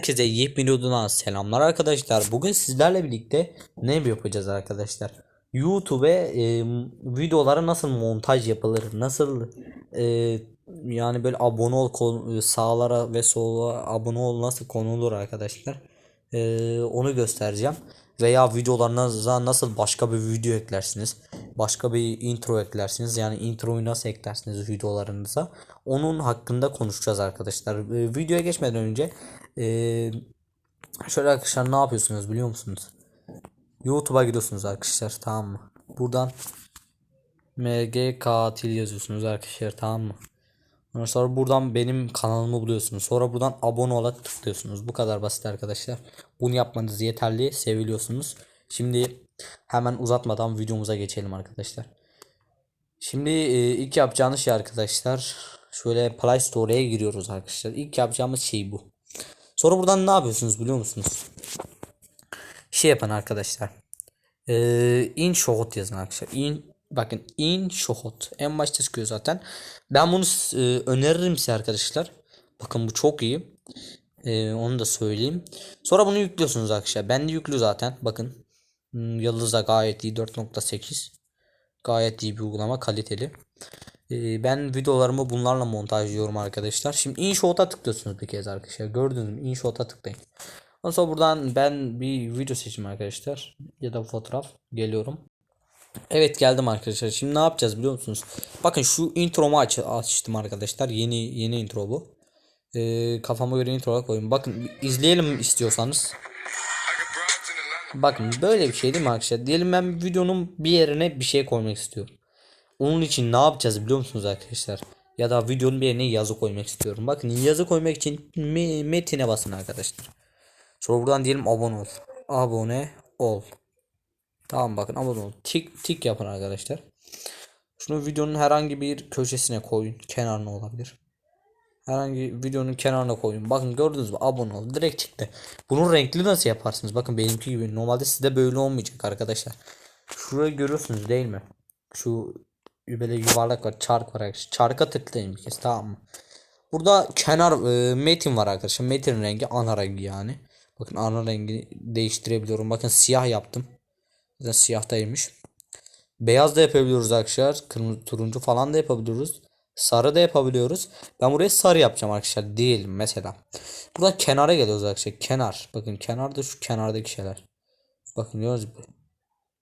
Herkese yepyeni videodan selamlar arkadaşlar. Bugün sizlerle birlikte ne yapacağız arkadaşlar? YouTube'e e, videolara nasıl montaj yapılır? Nasıl e, yani böyle abone ol kon- sağlara ve sola abone ol nasıl konulur arkadaşlar? E, onu göstereceğim. Veya videolarınıza nasıl başka bir video eklersiniz? Başka bir intro eklersiniz. Yani introyu nasıl eklersiniz videolarınıza? Onun hakkında konuşacağız arkadaşlar. E, videoya geçmeden önce e, şöyle arkadaşlar ne yapıyorsunuz biliyor musunuz? YouTube'a gidiyorsunuz arkadaşlar tamam mı? Buradan MG katil yazıyorsunuz arkadaşlar tamam mı? Ondan sonra buradan benim kanalımı buluyorsunuz. Sonra buradan abone ola tıklıyorsunuz. Bu kadar basit arkadaşlar. Bunu yapmanız yeterli. Seviliyorsunuz. Şimdi hemen uzatmadan videomuza geçelim arkadaşlar. Şimdi ilk yapacağınız şey arkadaşlar şöyle Play Store'ya giriyoruz arkadaşlar. İlk yapacağımız şey bu. Sonra buradan ne yapıyorsunuz biliyor musunuz? Şey yapın arkadaşlar. Ee, in shot yazın arkadaşlar. In bakın in shot en başta çıkıyor zaten. Ben bunu e, öneririm size arkadaşlar. Bakın bu çok iyi. Ee, onu da söyleyeyim. Sonra bunu yüklüyorsunuz arkadaşlar. Ben de yüklü zaten. Bakın. Hmm, Yıldız'a gayet iyi 4.8. Gayet iyi bir uygulama kaliteli. Ee, ben videolarımı bunlarla montajlıyorum arkadaşlar. Şimdi InShot'a tıklıyorsunuz bir kez arkadaşlar. Gördünüz mü? InShot'a tıklayın. Ondan sonra buradan ben bir video seçeyim arkadaşlar. Ya da fotoğraf. Geliyorum. Evet geldim arkadaşlar. Şimdi ne yapacağız biliyor musunuz? Bakın şu intromu aç açtım arkadaşlar. Yeni yeni intro bu. Ee, kafama göre intro koyayım. Bakın izleyelim istiyorsanız. Bakın böyle bir şey değil mi arkadaşlar? Diyelim ben videonun bir yerine bir şey koymak istiyorum. Onun için ne yapacağız biliyor musunuz arkadaşlar? Ya da videonun bir yerine yazı koymak istiyorum. Bakın yazı koymak için me- metine basın arkadaşlar. Sonra buradan diyelim abone ol. Abone ol. Tamam bakın abone ol. Tik tik yapın arkadaşlar. Şunu videonun herhangi bir köşesine koyun. Kenarına olabilir. Herhangi videonun kenarına koyun. Bakın gördünüz mü? Abone ol. Direkt çıktı. Bunun renkli nasıl yaparsınız? Bakın benimki gibi. Normalde sizde böyle olmayacak arkadaşlar. Şurayı görüyorsunuz değil mi? Şu böyle yuvarlak var. Çark var arkadaşlar. Çarka tıklayın bir kez tamam mı? Burada kenar e, metin var arkadaşlar. Metin rengi ana rengi yani. Bakın ana rengi değiştirebiliyorum. Bakın siyah yaptım. Zaten siyahtaymış. Beyaz da yapabiliyoruz arkadaşlar. Kırmızı turuncu falan da yapabiliyoruz. Sarı da yapabiliyoruz. Ben buraya sarı yapacağım arkadaşlar. Değil mesela. Buradan kenara geliyoruz arkadaşlar. Kenar. Bakın kenarda şu kenardaki şeyler. Bakın gördünüz mü?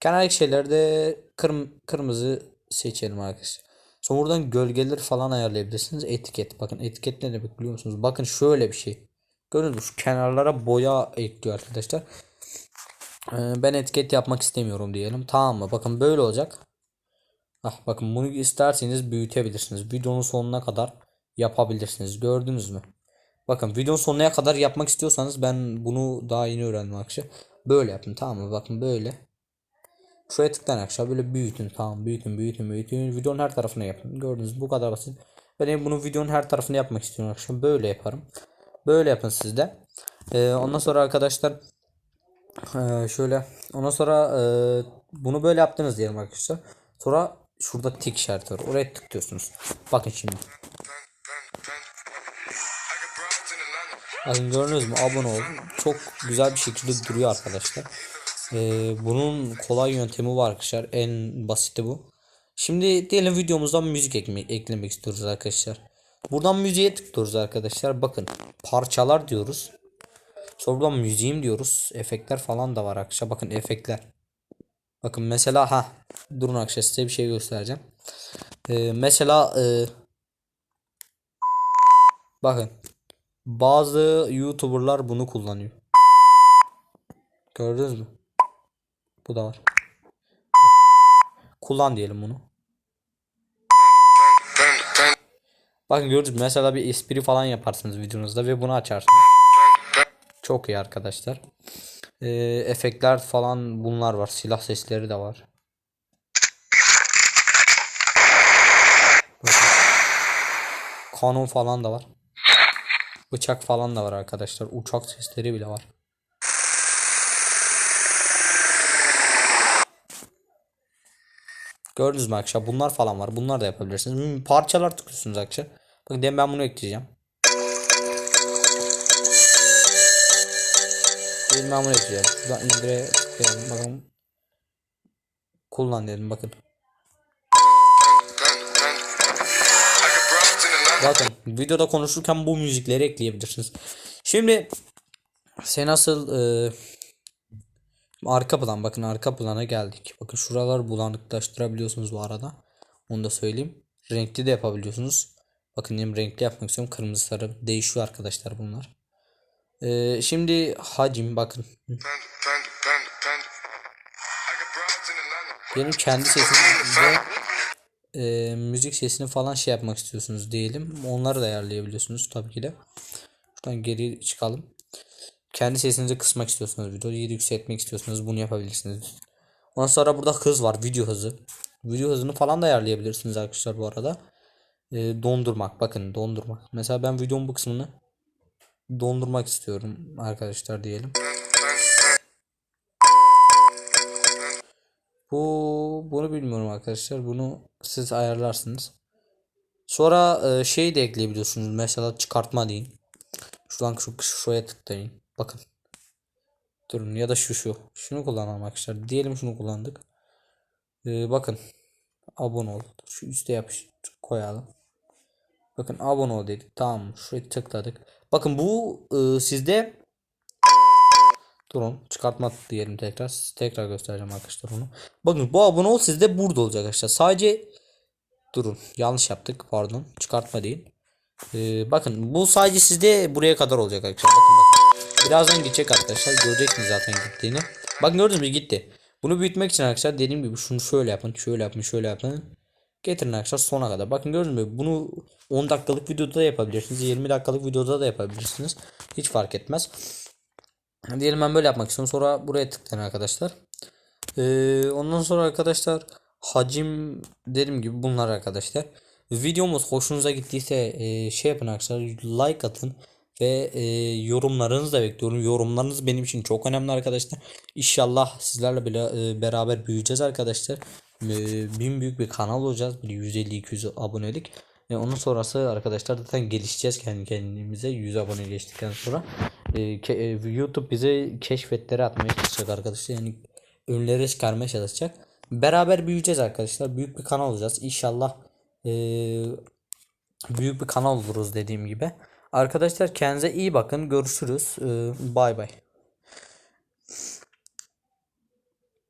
Kenardaki şeylerde kırm kırmızı seçelim arkadaşlar. Sonra buradan gölgeleri falan ayarlayabilirsiniz. Etiket. Bakın etiket ne demek biliyor musunuz? Bakın şöyle bir şey. Gördünüz kenarlara boya ekliyor arkadaşlar. Ee, ben etiket yapmak istemiyorum diyelim. Tamam mı? Bakın böyle olacak. Ah bakın bunu isterseniz büyütebilirsiniz. Videonun sonuna kadar yapabilirsiniz. Gördünüz mü? Bakın videonun sonuna kadar yapmak istiyorsanız ben bunu daha yeni öğrendim arkadaşlar. Böyle yapın tamam mı? Bakın böyle. Şuraya tıklayın arkadaşlar böyle büyütün tamam büyütün büyütün büyütün videonun her tarafına yapın. Gördünüz bu kadar basit. Ben bunu videonun her tarafına yapmak istiyorum arkadaşlar. Böyle yaparım. Böyle yapın siz de. Ee, ondan sonra arkadaşlar ee, şöyle ondan sonra e, bunu böyle yaptınız diyelim arkadaşlar. Sonra şurada tik işareti var. Oraya tıklıyorsunuz. Bakın şimdi. Bakın gördünüz mü? Abone ol. Çok güzel bir şekilde duruyor arkadaşlar. Ee, bunun kolay yöntemi var arkadaşlar. En basiti bu. Şimdi diyelim videomuzdan müzik ekme eklemek istiyoruz arkadaşlar. Buradan müziğe tıklıyoruz arkadaşlar. Bakın parçalar diyoruz. Sonra buradan müziğim diyoruz. Efektler falan da var arkadaşlar. Bakın efektler. Bakın mesela ha durun arkadaşlar size bir şey göstereceğim. Ee, mesela e, bakın bazı YouTuber'lar bunu kullanıyor. Gördünüz mü? Bu da var. Kullan diyelim bunu. Bakın gördünüz mü? Mesela bir espri falan yaparsınız videonuzda ve bunu açarsınız. Çok iyi arkadaşlar. Ee, efektler falan bunlar var. Silah sesleri de var. Kanun falan da var. Bıçak falan da var arkadaşlar. Uçak sesleri bile var. Gördünüz mü arkadaşlar? Bunlar falan var. Bunlar da yapabilirsiniz. Hmm, Parçalar tıklıyorsunuz arkadaşlar. Bakın ben bunu ekleyeceğim. Ben bunu ekleyeceğim. Şuradan indire tıklayalım. Bakalım. Kullan dedim bakın. Bakın videoda konuşurken bu müzikleri ekleyebilirsiniz. Şimdi sen nasıl e, arka plan bakın arka plana geldik. Bakın şuralar bulanıklaştırabiliyorsunuz bu arada. Onu da söyleyeyim. Renkli de yapabiliyorsunuz. Bakın benim renkli yapmak istiyorum. Kırmızı sarı değişiyor arkadaşlar bunlar. E, şimdi hacim bakın. Benim kendi sesimi e, müzik sesini falan şey yapmak istiyorsunuz diyelim. Onları da ayarlayabiliyorsunuz tabii ki de. Şuradan geri çıkalım. Kendi sesinizi kısmak istiyorsanız videoyu yükseltmek istiyorsanız bunu yapabilirsiniz. Ondan sonra burada hız var. Video hızı. Video hızını falan da ayarlayabilirsiniz arkadaşlar bu arada. E, dondurmak. Bakın dondurmak. Mesela ben videonun bu kısmını dondurmak istiyorum arkadaşlar diyelim. Bu bunu bilmiyorum arkadaşlar. Bunu siz ayarlarsınız. Sonra e, şey de ekleyebiliyorsunuz. Mesela çıkartma deyin. Şuradan şu şuraya tıklayın. Bakın. Durun ya da şu şu. Şunu kullanalım arkadaşlar. Diyelim şunu kullandık. E, bakın. Abone ol. Şu üste yapış koyalım. Bakın abone ol dedik. Tamam. Şuraya tıkladık. Bakın bu e, sizde Durun çıkartma diyelim tekrar. Tekrar göstereceğim arkadaşlar onu. Bakın bu abone ol sizde burada olacak arkadaşlar. Sadece durun yanlış yaptık pardon. Çıkartma değil. Ee, bakın bu sadece sizde buraya kadar olacak arkadaşlar. Bakın bakın. Birazdan gidecek arkadaşlar. Göreceksiniz zaten gittiğini. Bakın gördünüz mü gitti. Bunu büyütmek için arkadaşlar dediğim gibi şunu şöyle yapın. Şöyle yapın. Şöyle yapın. Getirin arkadaşlar sona kadar. Bakın gördünüz mü? Bunu 10 dakikalık videoda da yapabilirsiniz. 20 dakikalık videoda da yapabilirsiniz. Hiç fark etmez. Diyelim ben böyle yapmak istiyorum. Sonra buraya tıklayın arkadaşlar. Ee, ondan sonra arkadaşlar hacim dediğim gibi bunlar arkadaşlar. Videomuz hoşunuza gittiyse e, şey yapın arkadaşlar like atın ve e, yorumlarınızı da bekliyorum. Yorumlarınız benim için çok önemli arkadaşlar. İnşallah sizlerle bile e, beraber büyüyeceğiz arkadaşlar. E, bin büyük bir kanal olacağız. Bir 150-200 abonelik. E, onun sonrası arkadaşlar zaten gelişeceğiz kendi kendimize 100 abone geçtikten sonra. E, ke- e, YouTube bize keşfetlere atmaya çalışacak arkadaşlar. Yani önlere çıkarmaya çalışacak. Beraber büyüyeceğiz arkadaşlar. Büyük bir kanal olacağız. İnşallah e, büyük bir kanal oluruz dediğim gibi. Arkadaşlar kendinize iyi bakın. Görüşürüz. Bay bay.